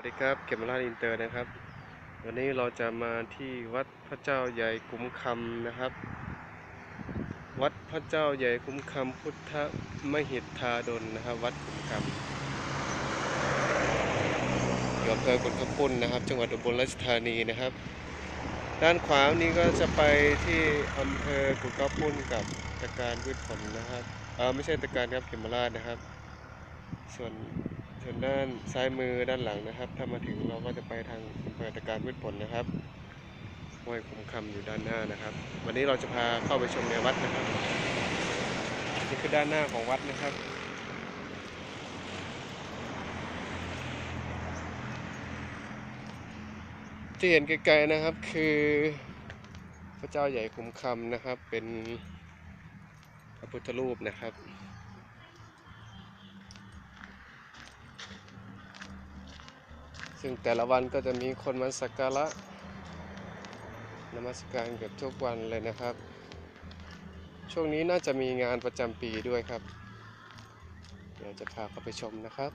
วัสดีครับเก็บมาลาดอินเตอร์นะครับ วันนี้เราจะมาที่วัดพระเจ้าใหญ่คุ้มคำนะครับ วัดพระเจ้าใหญ่คุ้มคำพุทธมหิทธาดลนะครับ วัดคุ้มคำอยู่อำเภอกุนขปุ่นนะครับ จังหวัดอุบลราชธานีนะครับ ด้านขวานี้ก็จะไปที่อำเภอกุนขปุ่นกับตะการพืชผลนะครับเออไม่ใช่ตะการครับเขมราชนะครับ ส่วน ส่วนด้านซ้ายมือด้านหลังนะครับ ถ้ามาถึงเราก็จะไปทางเภอตะการพืชผลนะครับห้วยคุ้มคำอยู่ด้านหน้านะครับ วันนี้เราจะพาเข้าไปชมในวัดนะครับ นี่คือด้านหน้าของวัดนะครับที่เห็นไกลๆนะครับคือพระเจ้าใหญ่คุ้มคำนะครับ เป็นพระพุทธรูปนะครับ ซึ่งแต่ละวันก็จะมีคนมาสักการะนมัสการเกือบทุกวันเลยนะครับ ช่วงนี้น่าจะมีงานประจำปีด้วยครับ เดี๋ยวจะพาเข้าไปชมนะครับ